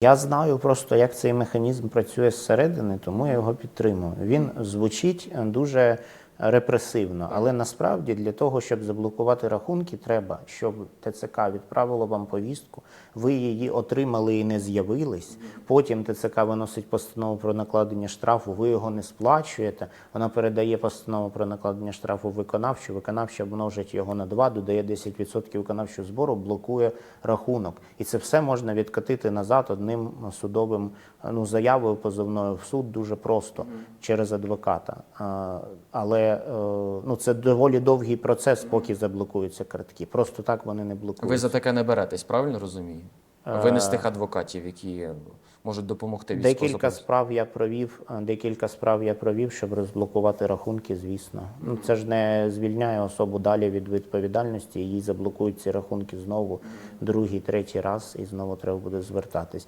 Я знаю просто, як цей механізм працює зсередини, тому я його підтримую. Він звучить дуже репресивно, але насправді для того, щоб заблокувати рахунки, треба, щоб ТЦК відправило вам повістку, ви її отримали і не з'явились. Потім ТЦК виносить постанову про накладення штрафу, ви його не сплачуєте. Вона передає постанову про накладення штрафу виконавчу. Виконавча множить його на 2, додає 10% виконавчого збору, блокує рахунок. І це все можна відкатити назад одним судовим ну, заявою позовною в суд дуже просто через адвоката. А, Але е, ну, це доволі довгий процес, поки заблокуються картки. Просто так вони не блокуються. Ви за таке не беретесь, правильно розумію? Ви не з тих адвокатів, які можуть допомогти Декілька справ я провів, е, декілька справ я провів, щоб розблокувати рахунки, звісно. Ну це ж не звільняє особу далі від відповідальності. Їй заблокують ці рахунки знову другий, третій раз, і знову треба буде звертатись.